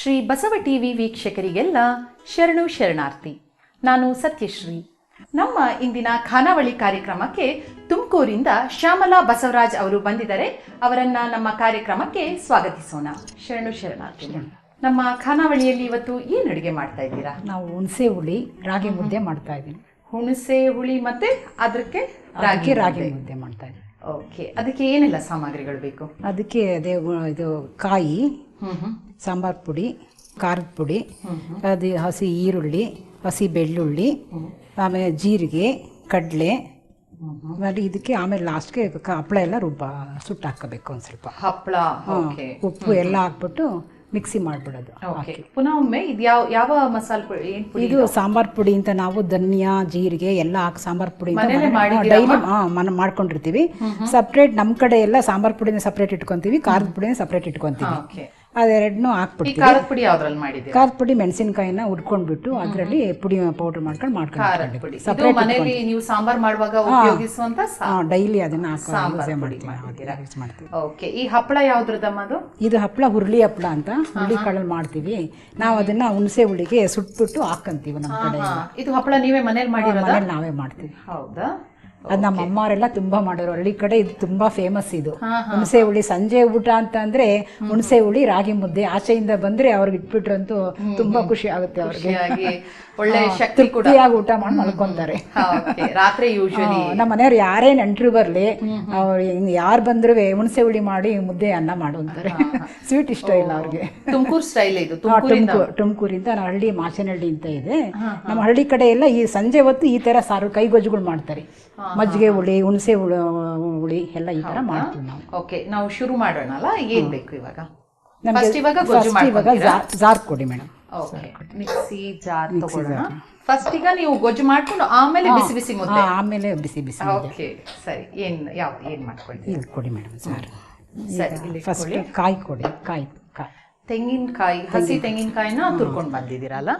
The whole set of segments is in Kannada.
ಶ್ರೀ ಬಸವ ಟಿವಿ ವೀಕ್ಷಕರಿಗೆಲ್ಲ ಶರಣು ಶರಣಾರ್ಥಿ. ನಾನು ಸತ್ಯಶ್ರೀ. ನಮ್ಮ ಇಂದಿನ ಖಾನಾವಳಿ ಕಾರ್ಯಕ್ರಮಕ್ಕೆ ತುಮಕೂರಿಂದ ಶ್ಯಾಮಲಾ ಬಸವರಾಜ್ ಅವರು ಬಂದಿದ್ದಾರೆ. ಅವರನ್ನ ನಮ್ಮ ಕಾರ್ಯಕ್ರಮಕ್ಕೆ ಸ್ವಾಗತಿಸೋಣ. ಶರಣು ಶರಣಾರ್ಥಿ ನಮ್ಮ ಖಾನಾವಳಿಯಲ್ಲಿ ಇವತ್ತು ಏನು ಅಡುಗೆ ಮಾಡ್ತಾ ಇದ್ದೀರಾ? ನಾವು ಹುಣಸೆ ಹುಳಿ ರಾಗಿ ಮುದ್ದೆ ಮಾಡ್ತಾ ಇದ್ದೀನಿ ಹುಣಸೆ ಹುಳಿ ಮತ್ತೆ ಅದಕ್ಕೆ ರಾಗಿ ರಾಗಿ ಮುದ್ದೆ. ಮಾಡ್ತಾ ಇದ್ದೀನಿ ಓಕೆ ಅದಕ್ಕೆ ಏನೆಲ್ಲ ಸಾಮಗ್ರಿಗಳು ಬೇಕು? ಅದಕ್ಕೆ ಅದೇ ಇದು ಕಾಯಿ ಸಾಂಬಾರ್ ಪುಡಿ ಖಾರದ ಪುಡಿ ಅದು ಹಸಿ ಈರುಳ್ಳಿ ಹಸಿ ಬೆಳ್ಳುಳ್ಳಿ ಆಮೇಲೆ ಜೀರಿಗೆ ಕಡಲೆ. ಆಮೇಲೆ ಇದಕ್ಕೆ ಆಮೇಲೆ ಲಾಸ್ಟ್ಗೆ ಹಪ್ಪಳ ಎಲ್ಲ ರುಬ್ಬ ಸುಟ್ಟು ಹಾಕಬೇಕು ಒಂದು ಸ್ವಲ್ಪ. ಹಪ್ಪಳ ಉಪ್ಪು ಎಲ್ಲ ಹಾಕ್ಬಿಟ್ಟು ಮಿಕ್ಸಿ ಮಾಡ್ಬಿಡೋದು ಪುನಃ ಒಮ್ಮೆ ಇದು ಯಾವ ಯಾವ ಮಸಾಲೆ ಪುಡಿ ಇದು ಸಾಂಬಾರ್ ಪುಡಿ ಅಂತ ನಾವು ಧನಿಯಾ ಜೀರಿಗೆ ಎಲ್ಲ ಹಾಕಿ ಸಾಂಬಾರ್ ಪುಡಿ ಡೈಲಿ ಮನ ಮಾಡ್ಕೊಂಡಿರ್ತೀವಿ. ಸಪ್ರೇಟ್ ನಮ್ಮ ಕಡೆ ಎಲ್ಲ ಸಾಂಬಾರ್ ಪುಡಿನ ಸಪ್ರೇಟ್ ಇಟ್ಕೊಂತೀವಿ ಖಾರದ ಪುಡಿನ ಸಪ್ರೇಟ್ ಇಟ್ಕೊಂತೀವಿ. ಅದೆರಡನ್ನೂ ಈ ಹಾಕ್ಬಿಡ್ತೀವಿ. ಖಾರದ ಪುಡಿ ಯಾವ್ದ್ರಲ್ಲಿ ಮಾಡಿದ್ದೀರಾ? ಖಾರದ ಪುಡಿ ಮೆಣಸಿನಕಾಯಿನ ಉಡ್ಕೊಂಡ್ಬಿಟ್ಟು ಅದರಲ್ಲಿ ಪುಡಿ ಪೌಡರ್ ಮಾಡ್ಕೊಂಡು ಖಾರದ ಪುಡಿ. ಮಾಡ್ಕೊಂಡು ಇದು ಮನೇಲಿ ನೀವು ಸಾಂಬಾರ್ ಮಾಡುವಾಗ ಉಪಯೋಗಿಸುವಂತ ಡೈಲಿ ಅದನ್ನ ಮಾಡ್ತೀವಿ. ಮಾಡ್ತೀವಿ. ಓಕೆ. ಈ ಹಪ್ಪಳ ಯಾವ್ದ್ರದಮ್ಮ ಅದು? ಇದು ಹಪ್ಪಳ ಹುರುಳಿ ಹಪ್ಪಳ ಅಂತ ಹುರುಳಿ ಕಾಳಲ್ಲಿ ಮಾಡ್ತೀವಿ. ನಾವು ಅದನ್ನ ಹುಣಸೆ ಹುಳಿಗೆ ಸುಟ್ಬಿಟ್ಟು ಹಾಕಂತೀವಿ ನಮ್ಮ ಕಡೆ ಹಾ, ಇದು ಹಪ್ಪಳ ನೀವೇ ಮನೇಲಿ ಮಾಡಿ ಮನೇಲಿ ನಾವೇ ಮಾಡ್ತೀವಿ. ಹೌದಾ? ಅದು ನಮ್ಮ ಅಮ್ಮವರೆಲ್ಲ ತುಂಬಾ ಮಾಡೋರು. ಹಳ್ಳಿ ಕಡೆ ಇದು ತುಂಬಾ ಫೇಮಸ್ ಇದು. ಹುಣಸೆ ಹುಳಿ ಸಂಜೆ ಊಟ ಅಂತ ಅಂದ್ರೆ ಹುಣಸೆ ಹುಳಿ ರಾಗಿ ಮುದ್ದೆ. ಆಚೆಯಿಂದ ಬಂದ್ರೆ ಅವ್ರಿಗೆ ಇಟ್ಬಿಟ್ರಂತೂ ತುಂಬಾ ಖುಷಿ ಆಗುತ್ತೆ ಅವ್ರಿಗೆ. ಖುಷಿಯಾಗಿ ಒಳ್ಳೆ ಶಕ್ತಿ ತೃಪ್ತಿಯಾಗಿ ಊಟ ಮಾಡಿ ಮಲ್ಕೊಂತಾರೆ. ರಾತ್ರಿ ಯೂಶಲಿ ನಮ್ಮ ಮನೆಯವ್ರು ಯಾರೇ ನೆಂಟರು ಬರ್ಲಿ ಅವ್ರು ಯಾರು ಬಂದ್ರು ಹುಣಸೆ ಹುಳಿ ಮಾಡಿ ಮುದ್ದೆ ಅನ್ನ ಮಾಡು ಅಂತಾರೆ ಸ್ವೀಟ್ ಇಷ್ಟ ಇಲ್ಲ ಅವ್ರಿಗೆ. ತುಮಕೂರು ಸ್ಟೈಲ್ ಇದು. ತುಮಕೂರಿಂದ ತುಮಕೂರು ತುಮಕೂರಿಂದ ನಾವು ಹಳ್ಳಿ ಮಾಚನಹಳ್ಳಿ ಅಂತ ಇದೆ. ನಮ್ಮ ಹಳ್ಳಿ ಕಡೆ ಎಲ್ಲ ಈ ಸಂಜೆ ಹೊತ್ತು ಈ ತರ ಸಾರು ಕೈಗೊಜ್ಜುಗಳು ಮಾಡ್ತಾರೆ. ಮಜ್ಜಿಗೆ ಹುಳಿ ಹುಣಸೆ ಹುಳಿ ಹುಳಿ ಎಲ್ಲ ಈ ತರ ಮಾಡ್ತೀವಿ ನಾವು. ಓಕೆ ನಾವು ಶುರು ಮಾಡೋಣ ಅಲ್ಲ ಏನ್ ಬೇಕು ಇವಾಗ? ಫಸ್ಟ್ ಇವಾಗ ಗೊಜ್ಜು first ಇವಾಗ ಮಾಡ್ಕೊಂತೀರಾ? ಜಾರ್- ಜಾರ್ ಕೊಡಿ ಮೇಡಮ್. ಓಕೆ ಮಿಕ್ಸಿ ಜಾರ್ ತಗೊಳ್ಳೋಣ. ಫಸ್ಟ್ ಈಗ ನೀವು ಗೊಜ್ಜು ಮಾಡ್ಕೊಂಡು ಆಮೇಲೆ ಬಿಸಿ ಬಿಸಿ ಮುದ್ದೆ. ಆಮೇಲೆ ಬಿಸಿ ಬಿಸಿ ಓಕೆ ಸರಿ. ಏನ್ ಯಾವ ಏನ್ ಮಾಡ್ಕೊಳ್ತೀವಿ ಇದು ಕೊಡಿ ಮೇಡಮ್ ಸರ್. ಸರಿ ಇಲ್ಲಿ ಫಸ್ಟ್ ಕಾಯಿ ಕೊಡಿ ಕಾಯಿ ಕಾಯಿ. ತೆಂಗಿನಕಾಯಿ ಹಸಿ ತೆಂಗಿನಕಾಯಿನ ತುರ್ಕೊಂಡು ಬಂದಿದ್ದೀರಲ್ಲ?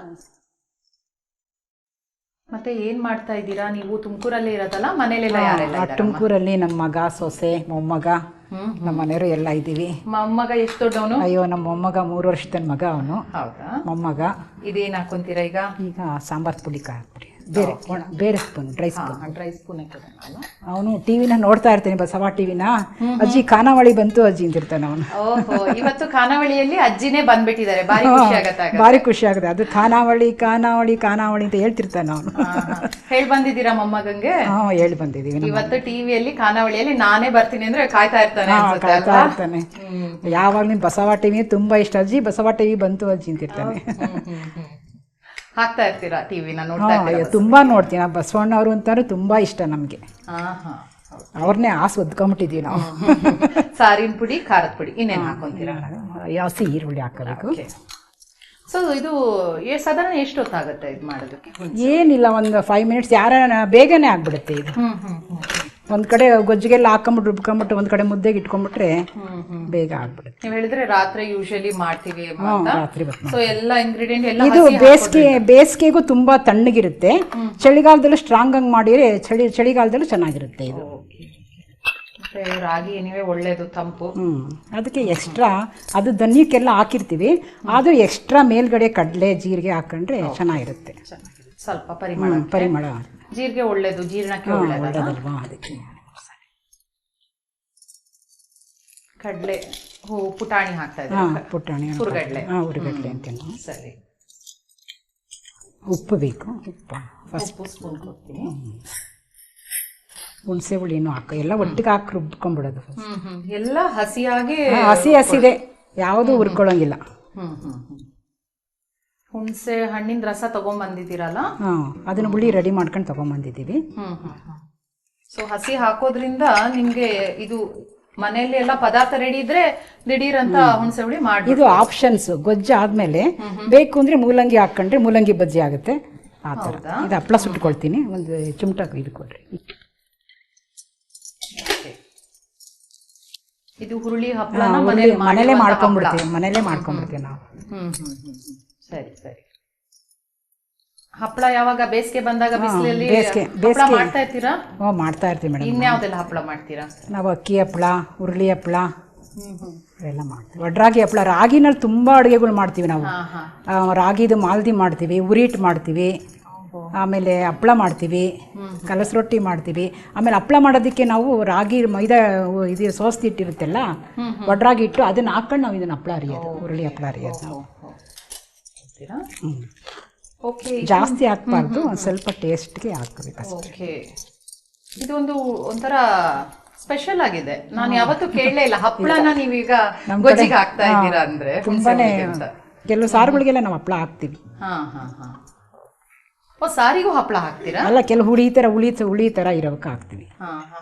ಮತ್ತೆ ಏನ್ ಮಾಡ್ತಾ ಇದ್ದೀರಾ? ನೀವು ತುಮಕೂರಲ್ಲಿ ಇರೋದಲ್ಲ ಮನೇಲೆಲ್ಲ ಯಾರೆಲ್ಲ ತುಮಕೂರಲ್ಲಿ ನಮ್ಮ ಮಗ ಸೊಸೆ ಮೊಮ್ಮಗ. ನಮ್ಮ ಮನೆಯವರು ಎಲ್ಲ ಇದ್ದೀವಿ. ಮೊಮ್ಮಗ ಎಷ್ಟು ದೊಡ್ಡವನು? ಅಯ್ಯೋ ನಮ್ಮ ಮೊಮ್ಮಗ ಮೂರು ವರ್ಷದ ಮಗ ಅವನು. ಹೌದಾ? ಮೊಮ್ಮಗ. ಇದೇನ್ ಹಾಕೊಂತೀರಾ ಈಗ? ಈಗ ಸಾಂಬಾರ್ ಪುಡಿ ಪುಡಿ. ಬೇರೆ ಒಣ ಬೇರೆ spoon dry spoon dry spoon ಅವನು. ಟಿವಿನ ನೋಡ್ತಾ ಇರ್ತಾನೆ ಬಸವ ಟಿವಿನ ಅಜ್ಜಿ ಖಾನಾವಳಿ ಬಂತು ಅಜ್ಜಿ ಅಂತಿರ್ತಾನೆ ಅವನು. ಇವತ್ತು ಖಾನಾವಳಿಯಲ್ಲಿ ಅಜ್ಜಿನೇ ಬಂದ್ಬಿಟ್ಟಿದ್ದಾರೆ. ಬಾರಿ ಖುಷಿ ಆಗುತ್ತೆ ಭಾರಿ ಖುಷಿ ಆಗುತ್ತೆ. ಅದು ಖಾನಾವಳಿ ಖಾನಾವಳಿ ಖಾನಾವಳಿ ಅಂತ ಹೇಳ್ತಿರ್ತಾನೆ ಅವನು. ಹೇಳಿ ಬಂದಿದ್ದೀರಾ ಮೊಮ್ಮಗಂಗೆ? ಹಾ ಹೇಳಿ ಬಂದಿದ್ದೀವಿ ಇವತ್ತು ಟಿವಿಯಲ್ಲಿ ಖಾನಾವಳಿಯಲ್ಲಿ ನಾನೇ ಬರ್ತೀನಿ ಅಂದ್ರೆ ಕಾಯ್ತಾ ಇರ್ತಾನೆ ಕಾಯ್ತಾ? ಇರ್ತಾನೆ. ಯಾವಾಗ ಯಾವಾಗ್ಲೂ ಬಸವ ಟಿವಿ ತುಂಬಾ ಇಷ್ಟ. ಅಜ್ಜಿ ಬಸವ ಟಿವಿ ಬಂತು ಅಜ್ಜಿ ಅಂತಿರ್ತಾನೆ. ಹಾಕ್ತಾ ಇರ್ತೀರಾ ಟಿವಿನ ನೋಡ್ತಾ ಇರ್ತೀರಾ ತುಂಬಾ ನೋಡ್ತೀನಿ. ಆ ಬಸವಣ್ಣವ್ರು ಅಂತಾರೆ ತುಂಬಾ ಇಷ್ಟ ನಮಗೆ. ಅವ್ರನ್ನೇ ಆಸೆ ಒದ್ಕೊಂಬಿಟ್ಟಿದೀವಿ ನಾವು. ಸಾರಿನ ಪುಡಿ ಖಾರದ ಪುಡಿ ಇನ್ನೇನ್ ಹಾಕೊಂತೀರಾ? ಸಿ ಈರುಳ್ಳಿ ಹಾಕಬೇಕು? ಸೊ ಇದು ಎ- ಸಾಧಾರಣ ಎಷ್ಟು ಹೊತ್ತಾಗುತ್ತೆ ಇದು ಮಾಡೋದಕ್ಕೆ? ಏನಿಲ್ಲ ಒಂದು ಫೈವ್ ಮಿನಿಟ್ಸ್ ಯಾರ ಬೇಗನೆ ಆಗ್ಬಿಡುತ್ತೆ ಇದು. ಹ್ಮ್ ಹ್ಮ್ ಹ್ಮ್. ಒಂದ್ ಕಡೆ ಗೊಜ್ಜಿಗೆಲ್ಲ ಹಾಕೊಂಬಿಟ್ಟು ರುಬ್ಕೊಂಡ್ಬಿಟ್ಟು ಒಂದ್ ಕಡೆ ಮುದ್ದೆಗೆ ಇಟ್ಕೊಂಡ್ಬಿಟ್ರೆ ಬೇಗ ಆಗ್ಬಿಡುತ್ತೆ. ನೀವು ಹೇಳಿದ್ರೆ ರಾತ್ರಿ ಯೂಶಲಿ ಮಾಡ್ತೀವಿ ರಾತ್ರಿ ಸೊ ಎಲ್ಲ ಇಂಗ್ರೀಡಿಯೆಂಟ್ ಎಲ್ಲ ಇದು ಬೇಸಿಗೆ ಬೇಸಿಗೆಗೂ ತುಂಬಾ ತಣ್ಣಗಿರುತ್ತೆ. ಚಳಿಗಾಲದಲ್ಲೂ ಸ್ಟ್ರಾಂಗ್ ಆಗಿ ಮಾಡಿದ್ರೆ ಚಳಿ ಚಳಿಗಾಲದಲ್ಲೂ ಚೆನ್ನಾಗಿರುತ್ತೆ ಇದು. ರಾಗಿ ಏನಿವೆ ಒಳ್ಳೇದು ತಂಪು. ಹ್ಮ್. ಅದಕ್ಕೆ ಎಕ್ಸ್ಟ್ರಾ ಅದು ಧನ್ಯಕ್ಕೆಲ್ಲ ಹಾಕಿರ್ತೀವಿ. ಆದರೂ ಎಕ್ಸ್ಟ್ರಾ ಮೇಲ್ಗಡೆ ಕಡಲೆ ಜೀರಿಗೆ ಹಾಕೊಂಡ್ರೆ ಚೆನ್ನಾಗಿರುತ್ತೆ. ಸ್ವಲ್ಪ ಪರಿಮಳ ಪರಿಮಳ. ಜೀರಿಗೆ ಒಳ್ಳೇದು ಜೀರ್ಣಕ್ಕೆ ಹಾ, ಒಳ್ಳೇದು? ಅದಕ್ಕೆ ಕಡಲೆ ಹೂ ಪುಟಾಣಿ ಹಾಕ್ತಾ ಹಾ ಇದ್ದಾರೆ ಪುಟಾಣಿ ಹುರ್ಗಡ್ಲೆ. ಹಾಂ ಹುರುಗಡ್ಲೆ ಅಂತೀವಿ ಸರಿ. ಉಪ್ಪು ಬೇಕು. ಉಪ್ಪು. ಫಸ್ಟ್ ಸ್ಪೂನ್ ಕೊಡ್ತೀನಿ ಹುಣಸೆ ಹುಳಿ ಏನು ಹಾಕ ಎಲ್ಲ ಒಟ್ಟಿಗೆ ಹಾಕಿ ರುಬ್ಕೊಂಡ್ಬಿಡೋದು ಎಲ್ಲ ಹಸಿಯಾಗಿ ಹಸಿ ಹಸಿದೆ. ಯಾವುದು ಹುರ್ಕೊಳ್ಳೋಂಗಿಲ್ಲ. ಹ್ಮ್ ಹ್ಮ್. ಹುಣಸೆ ಹಣ್ಣಿನ ರಸ ತಗೊಂಡ್ ಬಂದಿದ್ದೀರಲ್ಲ ಹಾ ಅದನ್ನ ಹುಳಿ ರೆಡಿ ಮಾಡ್ಕೊಂಡು ತಗೊಂಡ್ಬಂದಿದ್ದೀವಿ ಹ್ಮ್ ಹ್ಮ್ ಹ್ಮ್. ಸೊ ಹಸಿ ಹಾಕೋದ್ರಿಂದ ನಿಮ್ಗೆ ಇದು ಮನೆಯಲ್ಲಿ ಎಲ್ಲ ಪದಾರ್ಥ ರೆಡಿ ಇದ್ರೆ ದಿಢೀರ್ ಅಂತ ಹುಣಸೆ ಹುಳಿ ಮಾಡಿ ಇದು ಆಪ್ಷನ್ಸ್ ಗೊಜ್ಜು ಆದ್ಮೇಲೆ ಬೇಕು ಅಂದ್ರೆ ಮೂಲಂಗಿ ಹಾಕೊಂಡ್ರೆ ಮೂಲಂಗಿ ಬಜ್ಜಿ ಆಗುತ್ತೆ. ಆ ಥರ. ಹೌದಾ? ಇದು ಹಪ್ಪಳ ಸುಟ್ಕೊಳ್ತೀನಿ. ಒಂದು ಚಿಮಟ ಇದು ಕೊಡ್ರಿ. ಇದು ಹುರುಳಿ ಹಪ್ಪಳ ಹಪ್ಪಳನ ಮನೇಲಿ ಮಾಡ್ಕೊಂಡ್ಬಿಡ್ತೀವಿ. ಮನೇಲೆ ಮಾಡ್ಕೊಂಡ್ಬಿಡ್ತೀವಿ ನಾವು. ಹಪ್ಪಳ. ಹ್ಮ್ ಹ್ಮ್ ಹ್ಮ್ ಹ್ಮ್. ಸರಿ ಸರಿ. ಹಪ್ಪಳ ಯಾವಾಗ ಬೇಸಿಗೆ ಬಂದಾಗ ಬಿಸಿಲಲ್ಲಿ ಬೇಸಿಗೆ ಹಪ್ಪಳ ಮಾಡ್ತಾ ಇರ್ತೀರಾ? ಹ್ಞೂ ಮಾಡ್ತಾ ಇರ್ತೀವಿ ಮೇಡಮ್. ಇನ್ಯಾವ್ದೆಲ್ಲ ಹಪ್ಪಳ ಮಾಡ್ತೀರಾ? ನಾವು ಅಕ್ಕಿ ಹಪ್ಪಳ ಹುರುಳಿ ಹಪ್ಪಳ ಇವೆಲ್ಲ ಮಾಡ್ತೀವಿ. ಒಡ್ರಾಗಿ ಹಪ್ಪಳ ರಾಗಿನಲ್ಲಿ ತುಂಬ ಅಡುಗೆಗಳು ಮಾಡ್ತೀವಿ ನಾವು. ರಾಗಿದು ಮಾಲ್ದಿ ಮಾಡ್ತೀವಿ ಉರಿಟ್ ಮಾಡ್ತೀವಿ ಆಮೇಲೆ ಹಪ್ಪಳ ಮಾಡ್ತೀವಿ ಕಲಸ ರೊಟ್ಟಿ ಮಾಡ್ತೀವಿ. ಆಮೇಲೆ ಹಪ್ಪಳ ಮಾಡೋದಕ್ಕೆ ನಾವು ರಾಗಿ ಮೈದಾ ಇದು ಸೋಸ್ತಿ ಹಿಟ್ಟಿರುತ್ತಲ್ಲ ಒಡ್ರಾಗಿ ಇಟ್ಟು ಅದನ್ನ ಹಾಕೊಂಡು ನಾವು ಇದನ್ನ ಹಪ್ಪಳ ಅರಿಯೋದು ಹುರುಳಿ ಹಪ್ಪಳ ಅರಿಯೋದು ನಾವು. ಓಕೆ ಜಾಸ್ತಿ ಹಾಕ್ಬಾರ್ದು ಒಂದು ಸ್ವಲ್ಪ ಟೇಸ್ಟ್ಗೆ ಹಾಕಬೇಕು ಓಕೆ ಇದೊಂದು ಒಂಥರ ಸ್ಪೆಷಲ್ ಆಗಿದೆ. ನಾನು ಯಾವತ್ತೂ ಕೇಳಲೇ ಇಲ್ಲ. ಹಪ್ಪಳನ ನೀವೀಗ ಗೊಜ್ಜಿಗೆ ಹಾಕ್ತಾ ಇದ್ದೀರಾ ಅಂದ್ರೆ ತುಂಬಾನೇ. ಕೆಲವು ಸಾರುಗಳಿಗೆಲ್ಲ ನಾವು ಹಪ್ಪಳ ಹಾಕ್ತೀವಿ. ಹಾ ಹಾ ಹಾ. ಓ ಸಾರಿಗೂ ಹಪ್ಪಳ ಹಾಕ್ತೀರಾ? ಅಲ್ಲ ಕೆಲವು ಹುಳಿ ಥರ ಹುಳಿ ಹುಳಿ ಥರ ಇರೋಕೆ ಹಾಕ್ತೀವಿ.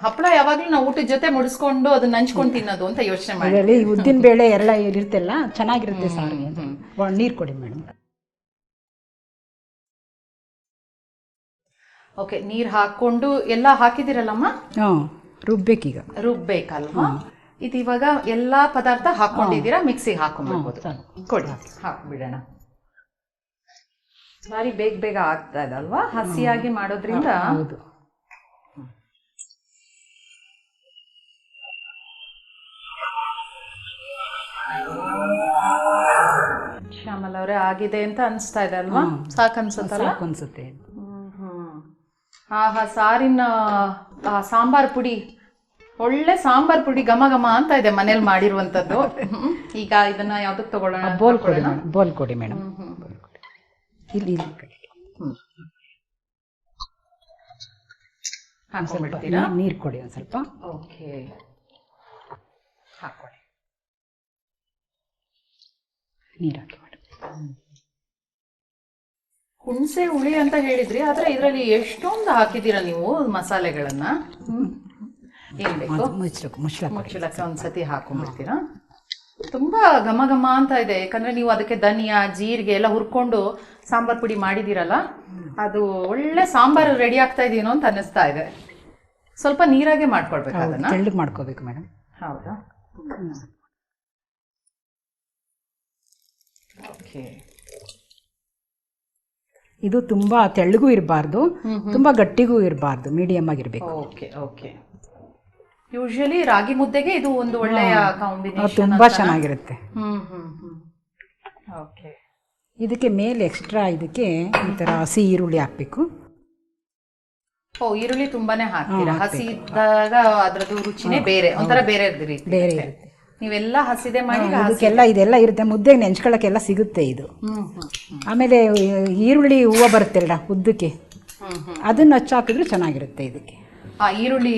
ಹಪ್ಪಳ ಯಾವಾಗ್ಲೂ ನಾವು ಊಟದ ಜೊತೆ ಮುಡಿಸ್ಕೊಂಡು ಅದನ್ನ ನಂಚ್ಕೊಂಡು ತಿನ್ನೋದು ಅಂತ ಯೋಚನೆ ಮಾಡಿ ಉದ್ದಿನ ಬೇಳೆ ಎಲ್ಲ ಇರುತ್ತಲ್ಲ ಚೆನ್ನಾಗಿರುತ್ತೆ ಸಾರಿಗೆ ನೀರು ಕೊಡಿ ಮೇಡಮ್. ಓಕೆ ನೀರು ಹಾಕೊಂಡು ಎಲ್ಲ ಹಾಕಿದಿರಲ್ಲಮ್ಮ ಹಾಂ ರುಬ್ಬೇಕೀಗ. ರುಬ್ಬೇಕಲ್ವಾ? ಇದು ಇವಾಗ ಎಲ್ಲ ಪದಾರ್ಥ ಹಾಕೊಂಡಿದ್ದೀರಾ? ಮಿಕ್ಸಿಗೆ ಹಾಕೊಂಡ್ಬಿಡ್ಬೋದು. ಕೊಡಿ. ಹಾಕ್ಬಿಡೋಣ. ಬಾರಿ ಬೇಗ ಬೇಗ ಆಗ್ತಾ ಇದೆ ಅಲ್ವಾ? ಹಸಿಯಾಗಿ ಮಾಡೋದ್ರಿಂದ? ಹೌದು. ಶ್ಯಾಮಲ್ ಅವರೇ ಆಗಿದೆ ಅಂತ ಅನ್ಸ್ತಾ ಇದೆ ಅಲ್ವಾ? ಸಾಕು ಅನ್ಸುತ್ತಲ್ಲ ಸಾಕು ಅನ್ಸುತ್ತೆ ಆಹಾ ಸಾರಿನ ಸಾಂಬಾರ್ ಪುಡಿ. ಒಳ್ಳೆ ಸಾಂಬಾರ್ ಪುಡಿ ಘಮ ಘಮ ಅಂತ ಇದೆ ಮನೇಲಿ ಮಾಡಿರುವಂತದ್ದು. ಈಗ ಇದನ್ನ ಯಾವ್ದಕ್ ತಗೊಳ್ಳೋಣ? ಬೋಲ್ ಕೊಡಿ ಮೇಡಮ್ ಬೋಲ್ ಕೊಡಿ ಮೇಡಮ್. ಇಲ್ಲಿ ಇಲ್ಲಿ ಕಡೆ. ಹಾಕೊಂಡ್ಬಿಡ್ತೀರಾ ನೀರು ಕೊಡಿ ಒಂದು ಸ್ವಲ್ಪ. ಓಕೆ. ಹಾಕೊಳ್ಳಿ ನೀರು ಹಾಕಿ ಮೇಡಮ್ ಹುಣಸೆ ಹುಳಿ ಅಂತ ಹೇಳಿದ್ರಿ ಆದ್ರೆ ಇದರಲ್ಲಿ ಎಷ್ಟೊಂದು ಹಾಕಿದ್ದೀರಾ ನೀವು ಮಸಾಲೆಗಳನ್ನ? ಏನ್ ಬೇಕು? ಮುಚ್ಚಳಕ್ಕೆ ಒಂದ್ಸತಿ ಹಾಕೊಂಡ್ಬಿಡ್ತೀರಾ? ತುಂಬಾ ಘಮ ಘಮ ಅಂತ ಇದೆ ಯಾಕಂದ್ರೆ ನೀವು ಅದಕ್ಕೆ ಧನಿಯಾ ಜೀರಿಗೆ ಎಲ್ಲ ಹುರ್ಕೊಂಡು ಸಾಂಬಾರ್ ಪುಡಿ ಮಾಡಿದಿರಲ್ಲ ಅದು ಒಳ್ಳೆ ಸಾಂಬಾರು ರೆಡಿ ಆಗ್ತಾ ಇದೀನೋ ಅಂತ ಅನ್ನಿಸ್ತಾ ಇದೆ. ಸ್ವಲ್ಪ ನೀರಾಗೆ ಮಾಡ್ಕೊಳ್ಬೇಕು ಅದನ್ನ. ತೆಳ್ಳಗೆ ಮಾಡ್ಕೋಬೇಕು ಮೇಡಮ್. ಹೌದಾ? ಓಕೆ ಇದು ತುಂಬಾ ತೆಳ್ಳಗೂ ಇರಬಾರ್ದು ತುಂಬಾ ಗಟ್ಟಿಗೂ ಇರಬಾರ್ದು ಮೀಡಿಯಂ ಆಗಿರ್ಬೇಕು. Okay okay. ಯೂಶಲಿ ರಾಗಿ ಮುದ್ದೆಗೆ ಇದು ಒಂದು ಒಳ್ಳೆಯ ಕಾಂಬಿನೇಷನ್ ತುಂಬಾ ಚೆನ್ನಾಗಿರುತ್ತೆ. ಹ್ಮ್ ಹ್ಮ್ ಹ್ಮ್. ಓಕೆ. ಇದಕ್ಕೆ ಮೇಲೆ ಎಕ್ಸ್ಟ್ರಾ ಇದಕ್ಕೆ ಈ ಥರ ಹಸಿ ಈರುಳ್ಳಿ ಹಾಕಬೇಕು. ಓ ಈರುಳ್ಳಿ ತುಂಬಾನೇ ಹಾಕ್ತೀರಾ? ಹಸಿ ಇದ್ದಾಗ ಅದ್ರದ್ದು ರುಚಿನೇ ಬೇರೆ ಒಂಥರ ಬೇರೆ ರೀತಿ ಬೇರೆ ಇರುತ್ತೆ. ನೀವೆಲ್ಲ ಹಸಿದೆ ಮಾಡಿ ಅದಕ್ಕೆಲ್ಲ ಇದಕ್ಕೆಲ್ಲ ಇದೆಲ್ಲ ಇರುತ್ತೆ. ಮುದ್ದೆಗೆ ನೆಂಚ್ಕೊಳ್ಳೋಕ್ಕೆಲ್ಲ ಸಿಗುತ್ತೆ ಇದು. ಆಮೇಲೆ ಈರುಳ್ಳಿ ಹೂವು ಬರುತ್ತಲ್ಲ ಉದ್ದಕ್ಕೆ? ಹ್ಮ್ ಹ್ಮ್. ಅದನ್ನ ಹಚ್ಚಾಕಿದ್ರೆ ಚೆನ್ನಾಗಿರುತ್ತೆ ಇದಕ್ಕೆ. ಈರುಳ್ಳಿ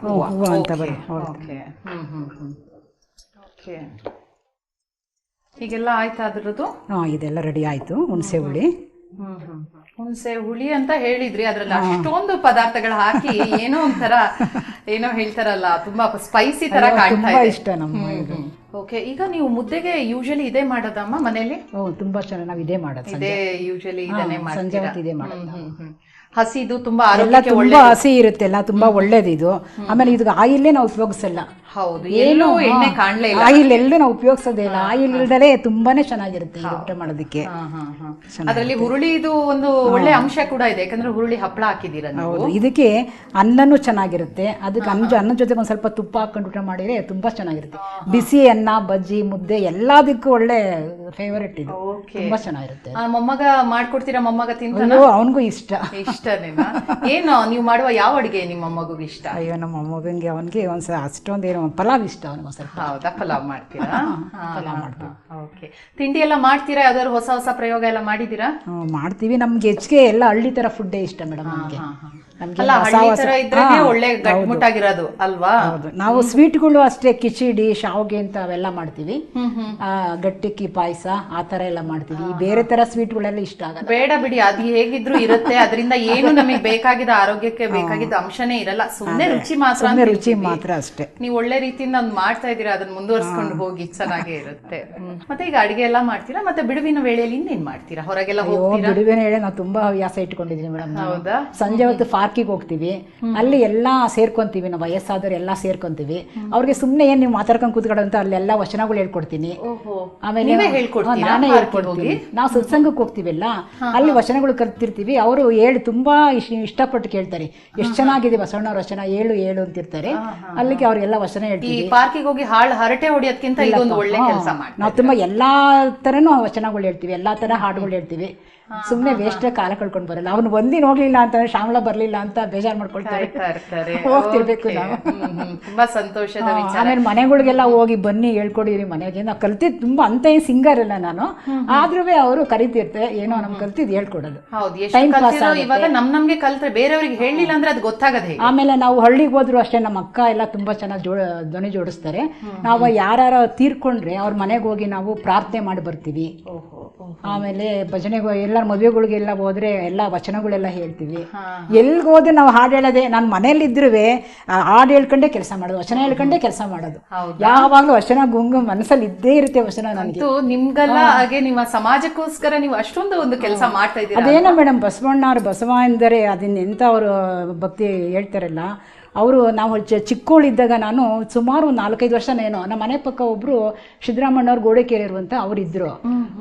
ಹೂವ. ಅಂತ ಬರುತ್ತೆ. ಓಕೆ ಹೀಗೆಲ್ಲ ಆಯ್ತಾ ಅದ್ರದ್ದು? ಹಾಂ ಇದೆಲ್ಲ ರೆಡಿ ಆಯಿತು. ಹುಣಸೆ ಹುಳಿ. ಹುಣಸೆ ಹುಳಿ ಅಂತ ಹೇಳಿದ್ರಿ ಅದ್ರಲ್ಲಿ ಅಷ್ಟೊಂದು ಪದಾರ್ಥಗಳು ಹಾಕಿ ಏನೋ ಒಂಥರ ಏನೋ ಹೇಳ್ತಾರಲ್ಲ ತುಂಬಾ ಸ್ಪೈಸಿ ತರ ಕಾಣ್ತಾ ಇದೆ. ಇಷ್ಟ ನಮ್ಮ ಓಕೆ ಈಗ ನೀವು ಮುದ್ದೆಗೆ ಯೂಶಲಿ ಇದೇ ಮಾಡೋದಮ್ಮ ಮನೇಲಿ? ಓ ತುಂಬಾ ಚೆನ್ನಾಗಿ ನಾವು ಇದೇ ಮಾಡೋದು ಇದೇ ಯೂಶಲಿ ಇದನ್ನೇ ಸಂಜೆ ಮಾಡ್ತೀರಾ? ಹೊತ್ತು ಇದೇ ಮಾಡೋದು. ಹಸಿದು ತುಂಬಾ ಎಲ್ಲ ಆರೋಗ್ಯಕ್ಕೆ ಒಳ್ಳೆ ತುಂಬಾ ಹಸಿ ಇರುತ್ತೆಲ್ಲ ತುಂಬಾ ಒಳ್ಳೇದು ಇದು. ಆಮೇಲೆ ಇದು ಆಯಿಲ್ ನಾವು ಉಪಯೋಗಿಸಲ್ಲ. ಹೌದು ಏನು? ಎಣ್ಣೆ ಕಾಣ್ಲೇ ಇಲ್ಲ. ಆಯಿಲ್ ಎಲ್ಲೂ ನಾವು ಉಪಯೋಗಿಸೋದೇ ಇಲ್ಲ. ಆಯಿಲ್ ಇಲ್ದಲೇ ತುಂಬಾನೇ ಚೆನ್ನಾಗಿರುತ್ತೆ ಇದು ಊಟ ಮಾಡೋದಕ್ಕೆ. ಅದರಲ್ಲಿ ಹುರುಳಿ ಇದು ಒಂದು ಒಳ್ಳೆ ಅಂಶ ಕೂಡ ಇದೆ. ಯಾಕಂದ್ರೆ ಹುರುಳಿ ಹಪ್ಪಳ ಹಾಕಿದೀರ ನೀವು? ಹೌದು ಇದಕ್ಕೆ ಅನ್ನನೂ ಚೆನ್ನಾಗಿರುತ್ತೆ. ಅದಕ್ಕೆ ಅನ್ನ ಅನ್ನ ಜೊತೆಗೆ ಒಂದು ಸ್ವಲ್ಪ ತುಪ್ಪ ಹಾಕೊಂಡು ಊಟ ಮಾಡಿದ್ರೆ ತುಂಬಾ ಚೆನ್ನಾಗಿರುತ್ತೆ. ಬಿಸಿ ಅನ್ನ ಬಜ್ಜಿ ಮುದ್ದೆ ಎಲ್ಲದಕ್ಕೂ ಒಳ್ಳೆ ಫೇವರೆಟ್ ಇದು. ತುಂಬಾ ಚೆನ್ನಾಗಿರುತ್ತೆ. ಮೊಮ್ಮಗ ಮಾಡ್ಕೊಡ್ತೀರಾ ಮೊಮ್ಮಗ ತಿಂತಾನ? ಅಯ್ಯೋ ಅವನಿಗೂ ಇಷ್ಟ. ಇಷ್ಟನೇನಾ? ಏನು ನೀವು ಮಾಡುವ ಯಾವ ಅಡುಗೆ ನಿಮ್ಮ ಮೊಮ್ಮಗುಗೆ ಇಷ್ಟ? ಅಯ್ಯೋ ನಮ್ಮ ಮೊಮ್ಮಗಂಗೆ ಅವನಿಗೆ ಒಂದ್ಸ ಅಷ್ಟೊಂದೇನು ಪಲಾವ್ ಇಷ್ಟ ಅವನಿಗೆ ಸ್ವಲ್ಪ ಹೌದಾ ಪಲಾವ್ ಮಾಡ್ತೀರಾ? ಓಕೆ. ತಿಂಡಿ ಎಲ್ಲ ಮಾಡ್ತೀರಾ? ಯಾವ್ದಾದ್ರು ಹೊಸ ಹೊಸ ಪ್ರಯೋಗ ಎಲ್ಲ ಮಾಡಿದ್ದೀರಾ? ಹ್ಮ್, ಮಾಡ್ತೀವಿ. ನಮ್ಗೆ ಹೆಚ್ಚಿಗೆ ಎಲ್ಲ ಹಳ್ಳಿ ತರ ಫುಡ್ ಇಷ್ಟ ಮೇಡಮ್ ನಮಗೆ. ಹಾ, ಅಲ್ವಾ? ನಾವು ಸ್ವೀಟ್ಗಳು ಅಷ್ಟೇ ಕಿಚಿಡಿ ಶಾವ್ಗೆ ಅಂತ ಅವೆಲ್ಲ ಮಾಡ್ತೀವಿ. ಗಟ್ಟಿಕ್ಕಿ ಪಾಯಸ ಆ ತರ ಎಲ್ಲ ಮಾಡ್ತೀವಿ. ಬೇರೆ ತರ ಸ್ವೀಟ್ಗಳೆಲ್ಲ ಇಷ್ಟ ಆಗಲ್ಲ. ಬೇಡ ಬಿಡಿ ಅದು ಹೇಗಿದ್ರು ಇರುತ್ತೆ. ಅದರಿಂದ ಏನು ನಮಗೆ ಬೇಕಾಗಿದ್ದ ಆರೋಗ್ಯಕ್ಕೆ ಬೇಕಾಗಿದ್ದ ಅಂಶನೇ ಇರಲ್ಲ. ಸುಮ್ಮನೆ ರುಚಿ ಮಾತ್ರ ರುಚಿ ಮಾತ್ರ ಅಷ್ಟೇ. ನೀವು ಒಳ್ಳೆ ರೀತಿಯಿಂದ ಒಂದು ಮಾಡ್ತಾ ಇದೀರಾ ಅದನ್ನ ಮುಂದುವರ್ಸ್ಕೊಂಡು ಹೋಗಿ ಚೆನ್ನಾಗೇ ಇರುತ್ತೆ. ಮತ್ತೆ ಈಗ ಅಡಿಗೆ ಎಲ್ಲ ಮಾಡ್ತೀರಾ? ಮತ್ತೆ ಬಿಡುವಿನ ವೇಳೆಯಲ್ಲಿ ಇನ್ನೇನ್ ಮಾಡ್ತೀರಾ? ಹೊರಗೆಲ್ಲ ಬಿಡುವಿನ ವೇಳೆ ನಾವು ತುಂಬಾ ಹವ್ಯಾಸ ಇಟ್ಕೊಂಡಿದೀನಿ ಮೇಡಮ್ ಹೌದಾ? ಸಂಜೆ ಹೊತ್ತು ಪಾರ್ಕಿಗೆ ಹೋಗ್ತೀವಿ. ಅಲ್ಲಿ ಎಲ್ಲ ಸೇರ್ಕೊಂತೀವಿ ನಾವು ವಯಸ್ಸಾದವ್ರು ಎಲ್ಲ ಸೇರ್ಕೊಂತೀವಿ. ಅವ್ರಿಗೆ ಸುಮ್ಮನೆ ಏನು ನೀವು ಮಾತಾಡ್ಕೊಂಡು ಕೂತ್ಕೊಳ್ಳೋ ಅಂತ ಅಲ್ಲೆಲ್ಲ ವಚನಗಳು ಹೇಳ್ಕೊಡ್ತೀನಿ. ಆಮೇಲೆ ನಾನೇ ಹೇಳ್ಕೊಡ್ತೀನಿ? ನಾವು ಸತ್ಸಂಗಕ್ಕೆ ಹೋಗ್ತೀವಲ್ಲ ಅಲ್ಲಿ ವಚನಗಳು ಕಲ್ತಿರ್ತೀವಿ. ಅವರು ಹೇಳಿ ತುಂಬಾ ಇಷ್ಟಪಟ್ಟು ಕೇಳ್ತಾರೆ. ಎಷ್ಟು ಚೆನ್ನಾಗಿದೆ ಬಸವಣ್ಣವ್ರ ವಚನ ಏಳು ಏಳು ಅಂತಿರ್ತಾರೆ. ಅಲ್ಲಿಗೆ ಅವ್ರಿಗೆಲ್ಲ ವಚನ ಹೇಳ್ತೀವಿ. ಪಾರ್ಕಿಗೆ ಹೋಗಿ ಹಾಳು ಹರಟೆ ಹೊಡೆಯೋದಕ್ಕಿಂತ ಇದೊಂದು ಒಳ್ಳೆ ಕೆಲಸ ಮಾಡಿ ನಾವು ತುಂಬಾ ಎಲ್ಲಾ ತರನು ವಚನಗಳು ಹೇಳ್ತೀವಿ. ಎಲ್ಲಾ ತರ ಹಾಡುಗಳು ಹೇಳ್ತೀವಿ. ಸುಮ್ಮನೆ ವೇಸ್ಟ್ ಕಾಲ ಕಳ್ಕೊಂಡು ಬರಲ್ಲ. ಅವ್ನು ಒಂದಿನ ಹೋಗ್ಲಿಲ್ಲ ಅಂತ ಶ್ಯಾಮಲ ಬರ್ಲಿಲ್ಲ ಅಂತ ಬೇಜಾರ್ ಮಾಡ್ಕೊಳ್ತಾರೆ. ಕಾಯ್ತಾ ಇರ್ತಾರೆ ಹೋಗ್ತಿರ್ಬೇಕು ನಾವು. ತುಂಬಾ ಸಂತೋಷದ ಆಮೇಲೆ ಮನೆಗಳಿಗೆಲ್ಲ ಹೋಗಿ ಬನ್ನಿ ಹೇಳ್ಕೊಡಿರಿ ಮನೆಗೆ. ನಾವು ಕಲ್ತಿದ್ ತುಂಬಾ ಅಂತ ಏನ್ ಸಿಂಗರ್ ಇಲ್ಲ ನಾನು. ಆದ್ರೂ ಅವರು ಕರಿತಿರ್ತೆ ಏನೋ ನಮ್ ಕಲ್ತಿದ್ ಹೇಳ್ಕೊಡೋದು. ಎಷ್ಟು Time ಇವಾಗ ನಮ್ ನಮ್ಗೆ ಕಲ್ತ್ರೆ ಬೇರೆಯವ್ರಿಗೆ ಹೇಳಿಲ್ಲ ಅಂದ್ರೆ ಅದು ಗೊತ್ತಾಗದ ಆಮೇಲೆ ನಾವು ಹಳ್ಳಿಗೆ ಹೋದ್ರು ಅಷ್ಟೇ ನಮ್ಮ ಅಕ್ಕ ಎಲ್ಲ ತುಂಬಾ ಚೆನ್ನಾಗಿ ಜೋ ಧ್ವನಿ ಜೋಡಿಸ್ತಾರೆ. ನಾವು ಯಾರ ತೀರ್ಕೊಂಡ್ರೆ ಅವ್ರ ಮನೆಗೆ ಹೋಗಿ ನಾವು ಪ್ರಾರ್ಥನೆ ಮಾಡಿ ಬರ್ತೀವಿ. ಆಮೇಲೆ ಭಜನೆಗೆ ಎಲ್ಲರ ಮದುವೆಗಳಿಗೆಲ್ಲ ಹೋದ್ರೆ ಎಲ್ಲ ವಚನಗಳೆಲ್ಲ ಹೇಳ್ತೀವಿ. ಎಲ್ಲಿಗೆ ಎಲ್ಗೆ ಹೋದ್ರೆ ನಾವು ಹಾಡು ಹೇಳೋದೆ ನಾನು ಮನೇಲಿ ಇದ್ರೂ ಹಾಡು ಹೇಳ್ಕೊಂಡೇ ಕೆಲಸ ಮಾಡೋದು ವಚನ ಹೇಳ್ಕೊಂಡೇ ಕೆಲಸ ಮಾಡೋದು? ಯಾವಾಗಲೂ ವಚನ ಗುಂಗು ಮನಸ್ಸಲ್ಲಿ ಇದ್ದೇ ಇರುತ್ತೆ ವಚನ ನನಗೆ. ನಿಮ್ಗೆಲ್ಲ ಹಾಗೆ ನಿಮ್ಮ ಸಮಾಜಕ್ಕೋಸ್ಕರ ನೀವು ಅಷ್ಟೊಂದು ಒಂದು ಕೆಲಸ ಮಾಡ್ತಾ ಇದ್ದೀರಾ ಅದೇನೋ ಮೇಡಮ್ ಬಸವಣ್ಣವ್ರು ಬಸವ ಎಂದರೆ ಅದನ್ನ ಎಂತ ಅವರು ಭಕ್ತಿ ಹೇಳ್ತಾರಲ್ಲ ಅವರು ನಾವು ಚ- ಚಿಕ್ಕವಳಿದ್ದಾಗ ನಾನು ಸುಮಾರು ನಾಲ್ಕೈದು ನಾಲ್ಕೈದು ವರ್ಷನೇನೋ ನಮ್ಮ ಮನೆ ಪಕ್ಕ ಒಬ್ಬರು ಸಿದ್ದರಾಮಣ್ಣವ್ರು ಗೋಡೆ ಅಂತ ಅವರಿದ್ದರು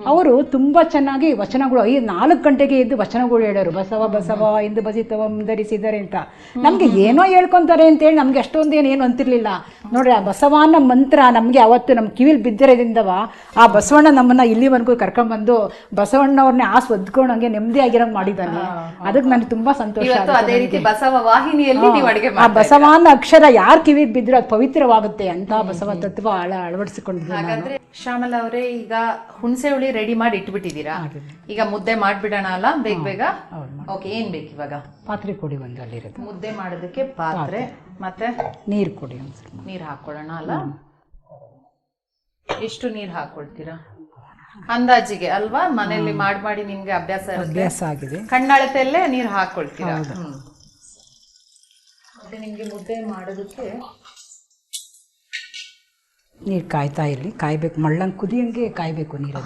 ಅವರು ತುಂಬಾ ಚೆನ್ನಾಗಿ ವಚನಗಳು ಈ ನಾಲ್ಕು ಗಂಟೆಗೆ ಇದ್ದು ವಚನಗಳು ಹೇಳೋರು. ಬಸವ ಬಸವ ಇಂದು ಬಸಿತವ ಧರಿಸಿದ್ದಾರೆ ಅಂತ. ನಮಗೆ ಏನೋ ಹೇಳ್ಕೊಂತಾರೆ ಅಂತೇಳಿ ನಮ್ಗೆ ಅಷ್ಟೊಂದು ಏನು ಏನು ಅಂತಿರ್ಲಿಲ್ಲ. ನೋಡ್ರಿ ಆ ಬಸವನ ಮಂತ್ರ ನಮಗೆ ಅವತ್ತು ನಮ್ಮ ಕಿವಿಲ್ ಬಿದ್ದಿರೋದ್ರಿಂದವ ಆ ಬಸವಣ್ಣ ನಮ್ಮನ್ನ ಇಲ್ಲಿವರೆಗೂ ಕರ್ಕೊಂಡ್ಬಂದು ಬಸವಣ್ಣವ್ರನ್ನ ಆಸ್ ಒದ್ಕೊಂಡು ನೆಮ್ಮದಿ ನೆಮ್ಮದಿಯಾಗಿರಂಗ್ ಮಾಡಿದ್ದಾನೆ ಅದಕ್ಕೆ ನನಗೆ ತುಂಬಾ ಸಂತೋಷ ಅದೇ ರೀತಿ ಬಸವ ವಾಹಿನಿಯಲ್ಲಿ ನೀವು ಅಡಿಗೆ ಆ ಬಸವನ ಅಕ್ಷರ ಯಾರ್ ಕಿವಿಗೆ ಬಿದ್ರೆ ಅದು ಪವಿತ್ರವಾಗುತ್ತೆ ಅಂತ ಬಸವ ತತ್ವ ಅಳ ಅಳವಡಿಸಿಕೊಂಡಿದ್ದೀನಿ. ಹಾಗಾದ್ರೆ ಶ್ಯಾಮಲ ಅವರೇ ಈಗ ಹುಣಸೆ ಹುಳಿ ರೆಡಿ ಮಾಡಿ ಇಟ್ಬಿಟ್ಟಿದ್ದೀರಾ? ಈಗ ಮುದ್ದೆ ಮಾಡ್ಬಿಡೋಣ ಅಲ್ಲ ಬೇಗ ಬೇಗ? ಓಕೆ ಏನ್ ಬೇಕು ಇವಾಗ? ಪಾತ್ರೆ ಕೊಡಿ ಒಂದು ಅಲ್ಲಿರೋದು ಮುದ್ದೆ ಮಾಡೋದಕ್ಕೆ ಪಾತ್ರೆ ಮತ್ತೆ? ನೀರು ಕೊಡಿ ಒಂದು ಸ್ವಲ್ಪ ನೀರ್ ಹಾಕೊಳ್ಳೋಣ ಅಲ್ಲ? ಎಷ್ಟು ನೀರ್ ಹಾಕೊಳ್ತೀರಾ ಅಂದಾಜಿಗೆ ಅಲ್ವಾ? ಮನೆಯಲ್ಲಿ ಮಾಡಿ ಮಾಡಿ ನಿಮ್ಗೆ ಅಭ್ಯಾಸ ಇರುತ್ತೆ. ಅಭ್ಯಾಸ ಆಗಿದೆ. ಕಣ್ಣಳತೆಯಲ್ಲೇ ನೀರ್ ಹಾಕೊಳ್ತೀರಾ? ಹ್ಮ್. ಮತ್ತೆ ನಿಮಗೆ ಮುದ್ದೆ ಮಾಡೋದಕ್ಕೆ ನೀರು ಕಾಯ್ತಾ ಇರಲಿ. ಕಾಯ್ಬೇಕು. ಮಳ್ಳಂಗೆ ಕುದಿಯಂಗೆ ಕಾಯ್ಬೇಕು ನೀರು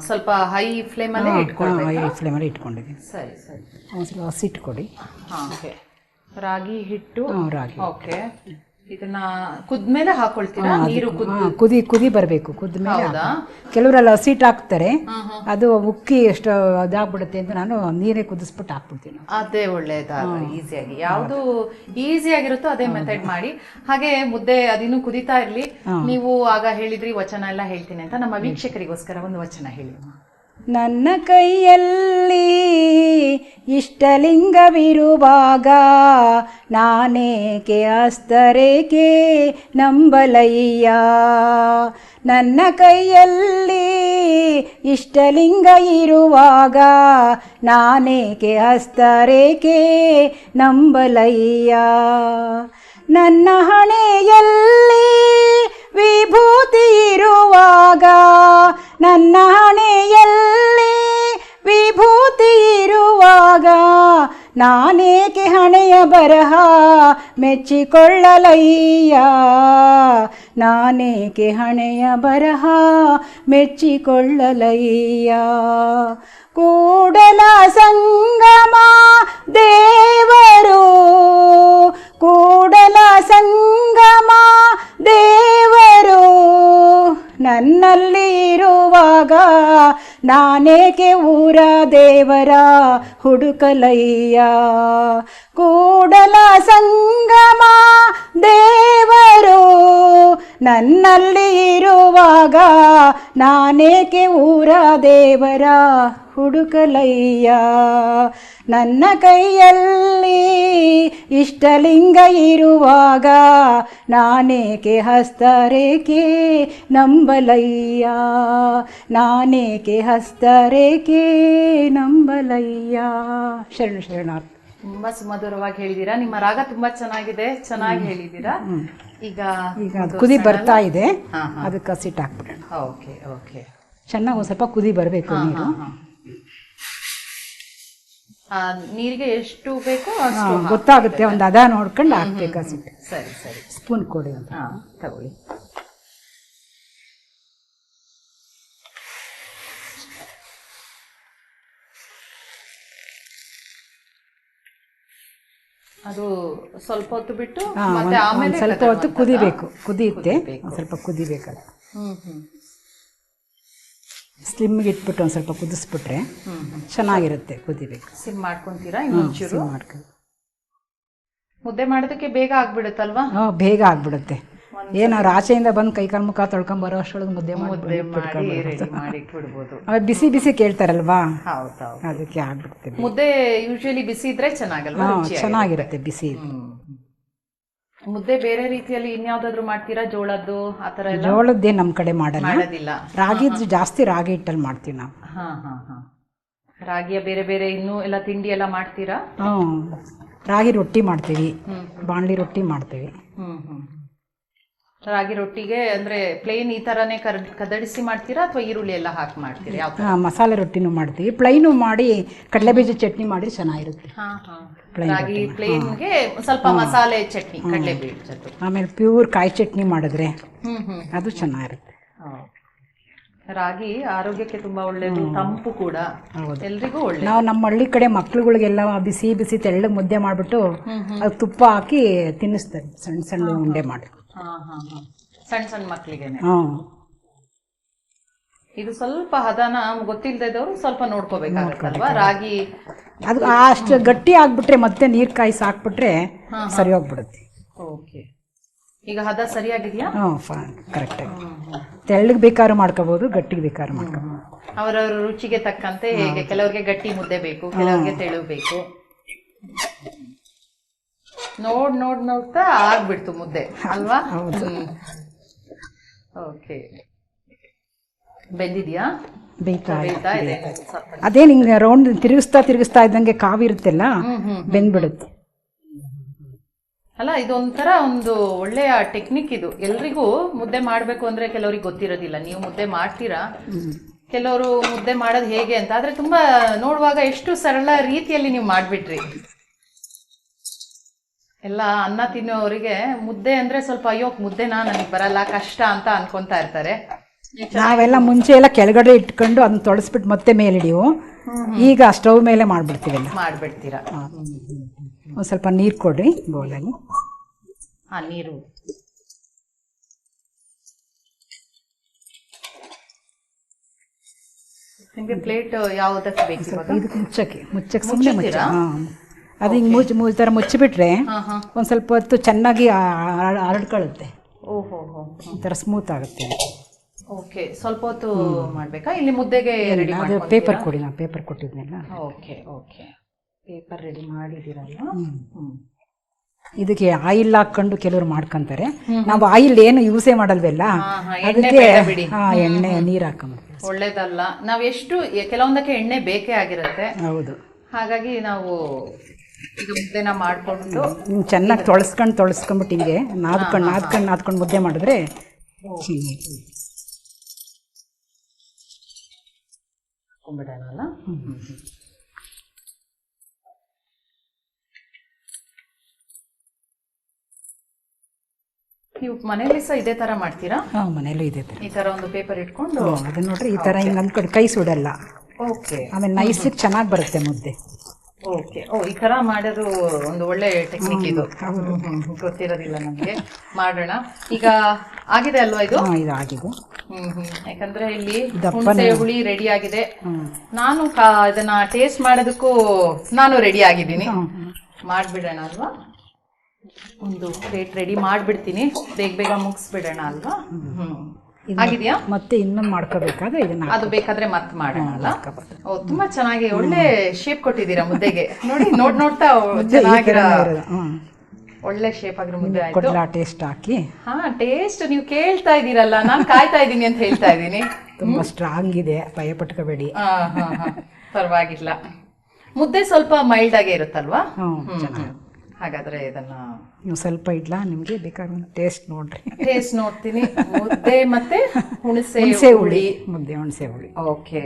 ಸ್ವಲ್ಪ ಹೈ ಫ್ಲೇಮ್ ಅಲ್ಲಿ ಹೈ ಫ್ಲೇಮ್ ಫ್ಲೇಮಲ್ಲಿ ಇಟ್ಕೊಂಡಿದ್ದೀನಿ ಸರಿ ಸರಿ. ಒಂದು ಸ್ವಲ್ಪ ಹಸಿಟ್ಟು ಕೊಡಿ ಹಾ ಓಕೆ. ರಾಗಿ ಹಿಟ್ಟು. ರಾಗಿ. ಓಕೆ. ಇದನ್ನ ಕುದ್ಮೇಲೆ ಹಾಕೊಳ್ತೀರಾ? ನೀರು ಕುದ್ ಕುದಿ ಕುದಿ ಬರಬೇಕು ಕುದ್ಮೇಲೆ ಹೌದಾ? ಕೆಲವರೆಲ್ಲ ಹಸಿಟ್ಟು ಹಾಕ್ತಾರೆ. ಅದು ಉಕ್ಕಿ ಎಷ್ಟು ಅದಾಗ್ಬಿಡುತ್ತೆ ಅಂತ ನಾನು ನೀರೇ ಕುದಿಸ್ಬಿಟ್ಟು ಹಾಕ್ಬಿಡ್ತೀನಿ. ಅದೇ ಒಳ್ಳೇದಾಗ ಈಸಿಯಾಗಿ. ಯಾವುದು ಈಸಿ ಆಗಿರುತ್ತೋ ಅದೇ ಮೆಥಡ್ ಮಾಡಿ. ಹಾಗೆ ಮುದ್ದೆ ಅದಿನ್ನು ಕುದಿತಾ ಇರ್ಲಿ. ನೀವು ಆಗ ಹೇಳಿದ್ರಿ ವಚನ ಎಲ್ಲ ಹೇಳ್ತೀನಿ ಅಂತ ನಮ್ಮ ವೀಕ್ಷಕರಿಗೋಸ್ಕರ ಒಂದು ವಚನ ಹೇಳಿ. ನನ್ನ ಕೈಯಲ್ಲಿ ಇಷ್ಟಲಿಂಗವಿರುವಾಗ ನಾನೇಕೆ ಅಸ್ತರೇಕೆ ನಂಬಲಯ್ಯ? ನನ್ನ ಕೈಯಲ್ಲಿ ಇಷ್ಟಲಿಂಗ ಇರುವಾಗ ನಾನೇಕೆ ಅಸ್ತರೇಕೆ ನಂಬಲಯ್ಯ? ನನ್ನ ಹಣೆಯಲ್ಲಿ ವಿಭೂತಿ ಇರುವಾಗ ನನ್ನ ಹಣೆಯಲ್ಲಿ ವಿಭೂತಿ ಇರುವಾಗ ನಾನೇಕೆ ಹಣೆಯ ಬರಹ ಮೆಚ್ಚಿಕೊಳ್ಳಲಯ್ಯ? ನಾನೇಕೆ ಹಣೆಯ ಬರಹ ಮೆಚ್ಚಿಕೊಳ್ಳಲಯ್ಯ? ಕೂಡಲ ನಾನೇಕೆ ಊರ ದೇವರ ಹುಡುಕಲಯ್ಯ? ಕೂಡಲ ಸಂಗಮ ದೇವರು ನನ್ನಲ್ಲಿ ಇರುವಾಗ ನಾನೇಕೆ ಊರ ದೇವರ ಹುಡುಕಲಯ್ಯ. ನನ್ನ ಕೈಯಲ್ಲಿ ಇಷ್ಟಲಿಂಗ ಇರುವಾಗ ನಾನೇಕೆ ಹಸ್ತರೇಕೆ ನಂಬಲಯ್ಯ? ನಾನೇಕೆ ಹಸ್ತರೇಕೆ ನಂಬಲಯ್ಯ? ಶರಣ ಶರಣಾರ್ಥ. ತುಂಬಾ ಸುಮಧುರವಾಗಿ ಹೇಳಿದೀರಾ ನಿಮ್ಮ ರಾಗ ತುಂಬಾ ಚೆನ್ನಾಗಿದೆ. ಚೆನ್ನಾಗಿ ಹೇಳಿದೀರಾ ಈಗ ಈಗ ಅದು ಕುದಿ ಬರ್ತಾ ಇದೆ. ಅದಕ್ಕೆ ಹಸಿಟ್ಟು ಹಾಕ್ಬಿಡೋಣ. Okay okay. ಚೆನ್ನಾಗಿ ಒಂದು ಸ್ವಲ್ಪ ಕುದಿ ಬರಬೇಕು ನೀರು. ನೀರಿಗೆ ಎಷ್ಟು ಬೇಕೋ ಗೊತ್ತಾಗುತ್ತೆ ಒಂದು ಅದ ನೋಡ್ಕೊಂಡು ಹಾಕ್ಬೇಕು ಹಸಿಟ್ಟು ಸರಿ ಸರಿ. ಸ್ಪೂನ್ ಕೊಡಿ ಅಂತ. ಹಾ ತಗೊಳ್ಳಿ. ಅದು ಸ್ವಲ್ಪ ಹೊತ್ತು ಬಿಟ್ಟು ಹಾ, ಮತ್ತೆ ಒಂದ್- ಆಮೇಲೆ ಸ್ವಲ್ಪ ಹೊತ್ತು? ಕುದಿಬೇಕು. ಕುದಿಯುತ್ತೆ. ಕುದಿಬೇಕು. ಒಂದ್ ಸ್ವಲ್ಪ ಕುದಿಬೇಕಲ್ಲ ಹ್ಮ್ ಹ್ಮ್. ಸ್ಲಿಮ್ಗೆ ಇಟ್ಬಿಟ್ಟು ಒಂದು ಸ್ವಲ್ಪ ಕುದಿಸ್ಬಿಟ್ರೆ ಚೆನ್ನಾಗಿರುತ್ತೆ ಕುದಿಬೇಕು ಸಿಮ್ ಮಾಡ್ಕೊಂತೀರಾ ಇನ್ನೊಂಚೂರು? ಮಾಡ್ಕೊ ಮುದ್ದೆ ಮಾಡೋದಕ್ಕೆ ಬೇಗ ಆಗ್ಬಿಡುತ್ತಲ್ವಾ? ಹಾಂ ಬೇಗ ಆಗ್ಬಿಡುತ್ತೆ. ಏನಾರು ಆಚೆಯಿಂದ ಬಂದು ಕೈಕಾಲು ಮುಖ ತೊಳ್ಕೊಂಡ್ ಬರೋ ಅಷ್ಟೊಳಗೆ ಮುದ್ದೆ ಮುದ್ದೆ ಮಾಡಿ ಇಟ್ಬಿಡ್ಬೋದು. ಬಿಸಿ ಬಿಸಿ ಕೇಳ್ತಾರಲ್ವಾ? ಹೌದೌದು. ಅದಕ್ಕೆ ಆಗ್ಬಿಡುತ್ತೆ ಮುದ್ದೆ ಯೂಶಲಿ ಬಿಸಿ ಇದ್ರೆ ಚೆನ್ನಾಗಲ್ವಾ? ಹಾಂ ರುಚಿಯಾಗಿ? ಚೆನ್ನಾಗಿರುತ್ತೆ ಬಿಸಿ ಹ್ಮ್. ಮುದ್ದೆ ಬೇರೆ ರೀತಿಯಲ್ಲಿ ಇನ್ಯಾವ್ದಾದ್ರು ಮಾಡ್ತೀರಾ? ಜೋಳದ್ದು ಆತರ ಎಲ್ಲ? ಜೋಳದ್ದೇ ನಮ್ಮ ಕಡೆ ಮಾಡಲ್ಲ. ಮಾಡೋದಿಲ್ಲ. ರಾಗಿದ್ದು ಜಾಸ್ತಿ ರಾಗಿ ಹಿಟ್ಟಲ್ಲಿ ಮಾಡ್ತೀವಿ ನಾವು. ಹಾ ಹಾ ಹಾ. ರಾಗಿಯ ಬೇರೆ ಬೇರೆ ಇನ್ನೂ ಎಲ್ಲ ತಿಂಡಿ ಎಲ್ಲ ಮಾಡ್ತೀರಾ? ಹ್ಞೂ ರಾಗಿ ರೊಟ್ಟಿ ಮಾಡ್ತೀವಿ. ಬಾಣ್ಲಿ ಬಾಣಲಿ ರೊಟ್ಟಿ ಮಾಡ್ತೀವಿ. ಹ್ಮ್ ಹ್ಮ್. ರಾಗಿ ರೊಟ್ಟಿಗೆ ಅಂದ್ರೆ ಪ್ಲೇನ್ ಈ ತರನೇ ಕರ್ ಕದಡಿಸಿ ಮಾಡ್ತೀರಾ ಅಥವಾ ಈರುಳ್ಳಿ ಎಲ್ಲ ಹಾಕಿ ಮಾಡ್ತೀರಾ? ಯಾವ ಆ, ಮಸಾಲೆ ರೊಟ್ಟಿನೂ ಮಾಡ್ತೀವಿ. ಪ್ಲೈನು ಮಾಡಿ ಕಡಲೆಬೀಜ ಚಟ್ನಿ ಮಾಡಿ ಚೆನ್ನಾಗಿರುತ್ತೆ. ಹಾ ಹಾ. Plain ರಾಗಿ ಪ್ಲೇನ್ಗೆ ಸ್ವಲ್ಪ ಮಸಾಲೆ ಚಟ್ನಿ ಕಡಲೆ ಬೀಜದ್ದು ಆಮೇಲೆ ಪ್ಯೂರ್ ಕಾಯಿ ಚಟ್ನಿ ಮಾಡಿದ್ರೆ ಅದು ಚೆನ್ನಾಗಿರುತ್ತೆ. ರಾಗಿ ಆರೋಗ್ಯಕ್ಕೆ ತುಂಬಾ ಒಳ್ಳೇದು ತಂಪು ಕೂಡ ಹೌದು. ಎಲ್ರಿಗೂ ಒಳ್ಳೆ ನಾವು ನಮ್ಮ ಹಳ್ಳಿ ಕಡೆ ಮಕ್ಳುಗಳಿಗೆಲ್ಲ ಬಿಸಿ ಬಿಸಿ ತೆಳ್ಳಗೆ ಮುದ್ದೆ ಮಾಡಿಬಿಟ್ಟು ಅದು ತುಪ್ಪ ಹಾಕಿ ತಿನ್ನಿಸ್ತಾರೆ. ಸಣ್ಣ ಸಣ್ಣ ಉಂಡೆ ಮಾಡಿ ಹಾ. ಹಾ ಹಾ ಸಣ್ಣ ಸಣ್ಣ ಮಕ್ಕಳಿಗೆ ಇದು ಸ್ವಲ್ಪ ಹದನ ಗೊತ್ತಿಲ್ಲದವ್ರು ಸ್ವಲ್ಪ ನೋಡ್ಕೋಬೇಕಾಗತ್ತಲ್ವಾ? ರಾಗಿ ಅದು ಅಷ್ಟು ಗಟ್ಟಿ ಆಗ್ಬಿಟ್ರೆ ಮತ್ತೆ ನೀರ್ ಕಾಯಿಸಿ ಹಾಕ್ಬಿಟ್ರೆ ಸರಿ ಹೋಗ್ಬಿಡುತ್ತೆ. ಓಕೆ. ಈಗ ಹದ ಸರಿಯಾಗಿದೆಯಾ? ಹ್ಞೂ ಕರೆಕ್ಟ್ ಕರೆಕ್ಟಾಗಿ ತೆಳ್ಳಗೆ ಬೇಕಾದ್ರೂ ಮಾಡ್ಕೋಬೋದು ಗಟ್ಟಿಗೆ ಬೇಕಾದ್ರೂ ಮಾಡ್ಕೋಬೋದು. ಅವರವ್ರ ರುಚಿಗೆ ತಕ್ಕಂತೆ ಹೇಗೆ? ಕೆಲವರಿಗೆ ಗಟ್ಟಿ ಮುದ್ದೆ ಬೇಕು ಕೆಲವ್ರಿಗೆ ತೆಳು ಬೇಕು. ನೋಡ್ ನೋಡ್ ನೋಡ್ತಾ ಆಗ್ಬಿಡ್ತು ಮುದ್ದೆ ಅಲ್ವಾ? ಓಕೆ ಬೆಂದಿದ್ಯಾ? ಬೇಯ್ತಾ ಇದೆ. ಅದೇ ನಿಂಗೆ ರೌಂಡ್ ತಿರುಗಿಸ್ತಾ ತಿರುಗಿಸ್ತಾ ಇದ್ದಂಗೆ ಕಾವಿರುತ್ತಲ್ಲ ಬೆಂದ್ಬಿಡುತ್ತೆ. ಅಲ್ಲ ಇದೊಂಥರ ಒಂದು ಒಳ್ಳೆಯ ಟೆಕ್ನಿಕ್ ಇದು. ಎಲ್ರಿಗೂ ಮುದ್ದೆ ಮಾಡಬೇಕು ಅಂದ್ರೆ ಕೆಲವ್ರಿಗೆ ಗೊತ್ತಿರೋದಿಲ್ಲ. ನೀವು ಮುದ್ದೆ ಮಾಡ್ತೀರಾ? ಕೆಲವರು ಮುದ್ದೆ ಮಾಡೋದು ಹೇಗೆ ಅಂತ. ಆದ್ರೆ ತುಂಬಾ ನೋಡುವಾಗ ಎಷ್ಟು ಸರಳ ರೀತಿಯಲ್ಲಿ ನೀವು ಮಾಡ್ಬಿಟ್ರಿ. ಎಲ್ಲ ಅನ್ನ ತಿನ್ನೋರಿಗೆ ಮುದ್ದೆ ಅಂದ್ರೆ ಸ್ವಲ್ಪ ಅಯ್ಯೋ ಮುದ್ದೆನಾ ನನಗೆ ಬರಲ್ಲ ಕಷ್ಟ ಅಂತ ಅನ್ಕೊಂತಾ ಇರ್ತಾರೆ. ನಾವೆಲ್ಲ ಮುಂಚೆ ಎಲ್ಲ ಕೆಳಗಡೆ ಇಟ್ಕೊಂಡು ಅದನ್ನ ತೊಳಸ್ಬಿಟ್ಟು ಮತ್ತೆ ಮೇಲೆ ಹಿಡಿವು ಈಗ ಸ್ಟವ್ ಮೇಲೆ ಮಾಡ್ಬಿಡ್ತೀವಿ ಮಾಡ್ಬಿಡ್ತೀರಾ? ಒಂದು ಸ್ವಲ್ಪ ನೀರು ಕೊಡ್ರಿ ಬೌಲಲ್ಲಿ. ಹಾ ನೀರು. ನಿಮ್ಗೆ ಪ್ಲೇಟ್ ಯಾವ್ದಕ್ಕೆ ಬೇಕು ಇದಕ್ಕೆ ಮುಚ್ಚಕ್ಕೆ ಮುಚ್ಚಕ್ಕೆ ಸುಮ್ಮನೆ ಮುಚ್ಚ ಹಾಂ. ಅದು ಹಿಂಗೆ ಮುಚ್ಚಿ ಮುಚ್ಚ ಥರ ಮುಚ್ಚಿಬಿಟ್ರೆ ಒಂದು ಸ್ವಲ್ಪ ಹೊತ್ತು ಚೆನ್ನಾಗಿ ಹರಡ್ಕೊಳ್ಳುತ್ತೆ ಓಹೋ ಒಂಥರ ಸ್ಮೂತ್ ಆಗುತ್ತೆ. ಓಕೆ ಸ್ವಲ್ಪ ಹೊತ್ತು ಮಾಡಬೇಕಾ? ಇಲ್ಲಿ ಮುದ್ದೆಗೆ ರೆಡಿ ಅದು ಪೇಪರ್ ಕೊಡಿ ನಾನು ಪೇಪರ್ ಕೊಟ್ಟಿದ್ನಲ್ಲ. ಓಕೆ ಓಕೆ ಪೇಪರ್ ರೆಡಿ ಮಾಡಿದ್ದೀರಲ್ಲ ಇದಕ್ಕೆ ಆಯಿಲ್ ಹಾಕೊಂಡು ಕೆಲವರು ಮಾಡ್ಕೊಂತಾರೆ. ನಾವು ಆಯಿಲ್ ಏನು ಯೂಸೇ ಮಾಡಲ್ವಲ್ಲ? ಅದಕ್ಕೆ ಎಣ್ಣೆ ನೀರು ಹಾಕೊಂಬಿಡ್ತೀವಿ ಒಳ್ಳೇದಲ್ಲ. ನಾವು ಎಷ್ಟು ಕೆಲವೊಂದಕ್ಕೆ ಎಣ್ಣೆ ಬೇಕೇ ಆಗಿರುತ್ತೆ. ಹೌದು. ಹಾಗಾಗಿ ನಾವು ಈಗ ಮುದ್ದೆನ ಮಾಡ್ಕೊಂಡು ಚೆನ್ನಾಗಿ ತೊಳಸ್ಕೊಂಡು ತೊಳಸ್ಕೊಂಬಿಟ್ಟು ಹಿಂಗೆ ನಾದ್ಕೊಂಡು ನಾದ್ಕೊಂಡು ನಾದ್ಕೊಂಡು ಮುದ್ದೆ ಮಾಡಿದ್ರೆ ಹಾಕೊಂಡ್ಬಿಡೋಣ ನೀವು ಮನೇಲಿ ಸಹ ಇದೇ ತರ ಮಾಡ್ತೀರಾ? ಹಾಂ ಮನೇಲೂ ಇದೆ ಥರ ಈ ತರ ಒಂದು ಪೇಪರ್ ಇಟ್ಕೊಂಡು ಅದನ್ನ ನೋಡ್ರಿ ಈ ತರ ಹಿಂಗೆ ಅಂದ್ಕೊಂಡು ಕೈ ಸುಡಲ್ಲ. ಓಕೆ ಆಮೇಲೆ ನೈಸಿಗೆ ಚೆನ್ನಾಗಿ ಬರುತ್ತೆ ಮುದ್ದೆ. ಓಕೆ. ಓ ಈ ತರ ಮಾಡೋದು ಒಂದು ಒಳ್ಳೆ ಟೆಕ್ನಿಕ್ ಇದು. ಗೊತ್ತಿರೋದಿಲ್ಲ ನಮಗೆ. ಮಾಡೋಣ. ಈಗ ಆಗಿದೆ ಅಲ್ವಾ ಇದು? ಹಾಂ ಇದು ಆಗಿದೆ. ಹ್ಮ್ ಹ್ಮ್. ಯಾಕಂದ್ರೆ ಇಲ್ಲಿ ದಪ್ಪನೆ- ಹುಣಸೆ ಹುಳಿ ರೆಡಿ ಆಗಿದೆ. ನಾನು ಕಾ- ಇದನ್ನ ಟೇಸ್ಟ್ ಮಾಡೋದಕ್ಕೂ ನಾನು ರೆಡಿ ಆಗಿದ್ದೀನಿ. ಮಾಡ್ಬಿಡೋಣ ಅಲ್ವಾ? ಒಂದು ಪ್ಲೇಟ್ ರೆಡಿ ಮಾಡ್ಬಿಡ್ತೀನಿ. ಬೇಗ ಬೇಗ ಮುಗಿಸ್ಬಿಡೋಣ ಅಲ್ವಾ? ಹ್ಮ್. ಆಗಿದ್ಯಾ? ಮತ್ತೆ ಇನ್ನೊಂದು ಮಾಡ್ಕೋಬೇಕಾದ್ರೆ ಇದನ್ನ ಅದು ಬೇಕಾದ್ರೆ ಮತ್ತೆ ಮಾಡೋಣ ಓ ತುಂಬಾ ಚೆನ್ನಾಗಿ ಒಳ್ಳೆ ಶೇಪ್ ಕೊಟ್ಟಿದ್ದೀರಾ ಮುದ್ದೆಗೆ. ನೋಡಿ ನೋಡ್ ನೋಡ್ತಾ ಚೆನ್ನಾಗಿರೋ ಒಳ್ಳೆ ಶೇಪ್ ಆಗಿರೋ ಮುದ್ದೆ ಆಯ್ತು. ಟೇಸ್ಟ್ ಹಾಕಿ? ಹಾ ಟೇಸ್ಟ್ ನೀವು ಕೇಳ್ತಾ ಇದ್ದೀರಲ್ಲ ನಾನು ಕಾಯ್ತಾ ಇದ್ದೀನಿ ಅಂತ ಹೇಳ್ತಾ ಇದ್ದೀನಿ. ತುಂಬಾ ಸ್ಟ್ರಾಂಗ್ ಇದೆ ಭಯ ಪಟ್ಕೋಬೇಡಿ. ಪರವಾಗಿಲ್ಲ. ಮುದ್ದೆ ಸ್ವಲ್ಪ ಮೈಲ್ಡ್ ಆಗೇ ಇರುತ್ತಲ್ವಾ? ಹ್ಮ್. ಹಾಗಾದ್ರೆ ಇದನ್ನ ನೀವು ಸ್ವಲ್ಪ ಇಡ್ಲಾ? ನಿಮಗೆ ಬೇಕಾದ್ರೆ ಟೇಸ್ಟ್ ನೋಡ್ರಿ. ಟೇಸ್ಟ್ ನೋಡ್ತೀನಿ. ಮುದ್ದೆ ಮತ್ತೆ ಹುಣಸೆ ಹುಣಸೆ ಹುಳಿ. ಮುದ್ದೆ ಹುಣಸೆ ಹುಳಿ. ಓಕೆ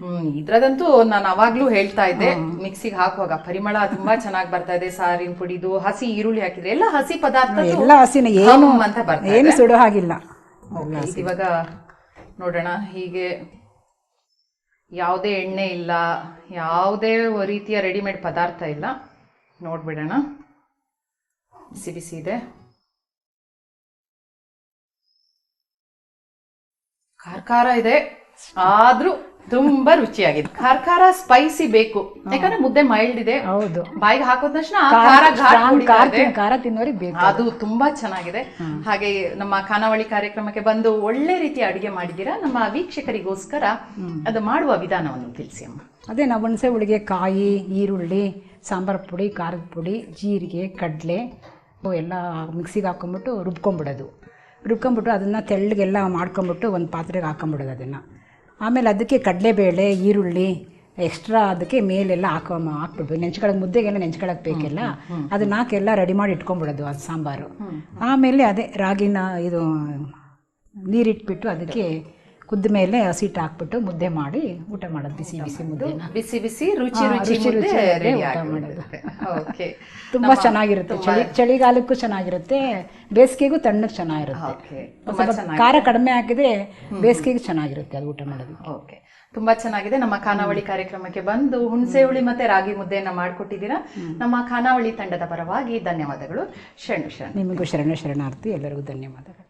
ಹ್ಮ್ ಇದ್ರದಂತೂ ನಾನು ಅವಾಗ್ಲೂ ಹೇಳ್ತಾ ಇದ್ದೆ. ಮಿಕ್ಸಿಗೆ ಹಾಕುವಾಗ ಪರಿಮಳ ತುಂಬಾ ಚೆನ್ನಾಗಿ ಬರ್ತಾ ಇದೆ. ಸಾರಿನ ಪುಡಿದು ಹಸಿ ಈರುಳ್ಳಿ ಹಾಕಿದ್ರೆ ಎಲ್ಲ ಹಸಿ ಪದಾರ್ಥ ಎಲ್ಲ ಹಸಿನ. ಏನು ಅಂತ ಬರ್ತಾ ಏನು ಸುಡೋ ಹಾಗಿಲ್ಲ. ಇವಾಗ ನೋಡೋಣ. ಹೀಗೆ ಯಾವುದೇ ಎಣ್ಣೆ ಇಲ್ಲ ಯಾವುದೇ ರೀತಿಯ ರೆಡಿಮೇಡ್ ಪದಾರ್ಥ ಇಲ್ಲ. ನೋಡ್ಬಿಡೋಣ. ಬಿಸಿ ಬಿಸಿ ಇದೆ. ಖಾರ ಖಾರ ಇದೆ. ಆದ್ರೂ ತುಂಬಾ ರುಚಿಯಾಗಿದೆ. ಖಾರ ಖಾರ ಸ್ಪೈಸಿ ಬೇಕು ಯಾಕಂದ್ರೆ ಮುದ್ದೆ ಮೈಲ್ಡ್ ಇದೆ. ಹೌದು. ಬಾಯಿಗೆ ಹಾಕೋದ ತಕ್ಷಣ ಖಾರ ತಿನ್ನೋರಿಗೆ ಬೇಕು. ಅದು ತುಂಬಾ ಚೆನ್ನಾಗಿದೆ. ಹಾಗೆ ನಮ್ಮ ಖಾನಾವಳಿ ಕಾರ್ಯಕ್ರಮಕ್ಕೆ ಬಂದು ಒಳ್ಳೆ ರೀತಿ ಅಡಿಗೆ ಮಾಡಿದ್ದೀರಾ? ನಮ್ಮ ವೀಕ್ಷಕರಿಗೋಸ್ಕರ ಅದು ಮಾಡುವ ವಿಧಾನವನ್ನು ತಿಳಿಸಿ ಅಮ್ಮ. ಅದೇ ನಾವು ಹುಣಸೆ ಹುಳಿಗೆ ಕಾಯಿ ಈರುಳ್ಳಿ ಸಾಂಬಾರ್ ಪುಡಿ ಖಾರದ ಪುಡಿ ಜೀರಿಗೆ ಕಡಲೆ ಎಲ್ಲ ಮಿಕ್ಸಿಗೆ ಹಾಕೊಂಬಿಟ್ಟು ರುಬ್ಕೊಂಬಿಡೋದು. ರುಬ್ಕೊಂಬಿಟ್ಟು ಅದನ್ನು ತೆಳ್ಳಗೆಲ್ಲ ಮಾಡ್ಕೊಂಬಿಟ್ಟು ಒಂದು ಪಾತ್ರೆಗೆ ಹಾಕೊಂಬಿಡೋದು ಅದನ್ನು. ಆಮೇಲೆ ಅದಕ್ಕೆ ಕಡಲೆಬೇಳೆ ಈರುಳ್ಳಿ ಎಕ್ಸ್ಟ್ರಾ ಅದಕ್ಕೆ ಮೇಲೆಲ್ಲ ಹಾಕೋ ಹಾಕ್ಬಿಡ್ಬೇಕು. ನೆಂಚ್ಕೊಳಕ್ಕೆ ಮುದ್ದೆಗೆಲ್ಲ ನೆಂಚ್ಕೊಳಕ್ಕೆ ಬೇಕಿಲ್ಲ. ಅದನ್ನ ಹಾಕೆಲ್ಲ ರೆಡಿ ಮಾಡಿ ಇಟ್ಕೊಂಬಿಡೋದು ಅದು ಸಾಂಬಾರು. ಆಮೇಲೆ ಅದೇ ರಾಗಿನ ಇದು ನೀರಿಟ್ಬಿಟ್ಟು ಅದಕ್ಕೆ ಕುದ್ದ ಮೇಲೆ ಹಸಿಟ್ಟು ಹಾಕ್ಬಿಟ್ಟು ಮುದ್ದೆ ಮಾಡಿ ಊಟ ಮಾಡೋದು ಬಿಸಿ ಬಿಸಿ ಮುದ್ದೆ. ಬಿಸಿ ಬಿಸಿ ರುಚಿ ರುಚಿ ಊಟ ಆಗಿರುತ್ತೆ. ಓಕೆ ತುಂಬಾ ಚೆನ್ನಾಗಿರುತ್ತೆ. ಚಳಿ ಚಳಿಗಾಲಕ್ಕೂ ಚೆನ್ನಾಗಿರುತ್ತೆ. ಬೇಸಿಗೆಗೂ ತಣ್ಣಗೆ ಚೆನ್ನಾಗಿರುತ್ತೆ. ಖಾರ ಕಡಿಮೆ ಹಾಕಿದ್ರೆ ಬೇಸಿಗೆಗೆ ಚೆನ್ನಾಗಿರುತ್ತೆ ಅದು ಊಟ ಮಾಡೋದು. ಓಕೆ ತುಂಬಾ ಚೆನ್ನಾಗಿದೆ. ನಮ್ಮ ಖಾನಾವಳಿ ಕಾರ್ಯಕ್ರಮಕ್ಕೆ ಬಂದು ಹುಣಸೆ ಹುಳಿ ಮತ್ತೆ ರಾಗಿ ಮುದ್ದೆಯನ್ನ ಮಾಡಿಕೊಟ್ಟಿದ್ದೀರಾ. ನಮ್ಮ ಖಾನಾವಳಿ ತಂಡದ ಪರವಾಗಿ ಧನ್ಯವಾದಗಳು. ಶರಣು ಶರಣ. ನಿಮಗೂ ಶರಣ ಶರಣಾರ್ಥಿ. ಎಲ್ಲರಿಗೂ ಧನ್ಯವಾದಗಳು.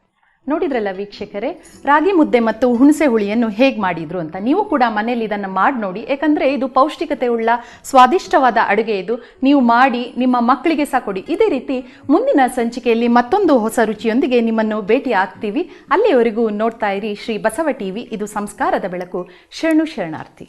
ನೋಡಿದ್ರಲ್ಲ ವೀಕ್ಷಕರೇ? ರಾಗಿ ಮುದ್ದೆ ಮತ್ತು ಹುಣಸೆ ಹುಳಿಯನ್ನು ಹೇಗೆ ಮಾಡಿದ್ರು ಅಂತ? ನೀವು ಕೂಡ ಮನೆಯಲ್ಲಿ ಇದನ್ನು ಮಾಡಿ ನೋಡಿ. ಯಾಕಂದರೆ ಇದು ಪೌಷ್ಟಿಕತೆ ಉಳ್ಳ ಸ್ವಾದಿಷ್ಟವಾದ ಅಡುಗೆ ಇದು. ನೀವು ಮಾಡಿ, ನಿಮ್ಮ ಮಕ್ಕಳಿಗೆ ಸಹ ಕೊಡಿ. ಇದೇ ರೀತಿ ಮುಂದಿನ ಸಂಚಿಕೆಯಲ್ಲಿ ಮತ್ತೊಂದು ಹೊಸ ರುಚಿಯೊಂದಿಗೆ ನಿಮ್ಮನ್ನು ಭೇಟಿ ಆಗ್ತೀವಿ. ಅಲ್ಲಿಯವರೆಗೂ ನೋಡ್ತಾ ಇರಿ ಶ್ರೀ ಬಸವ ಟಿವಿ. ಇದು ಸಂಸ್ಕಾರದ ಬೆಳಕು. ಶರಣು ಶರಣಾರ್ಥಿ.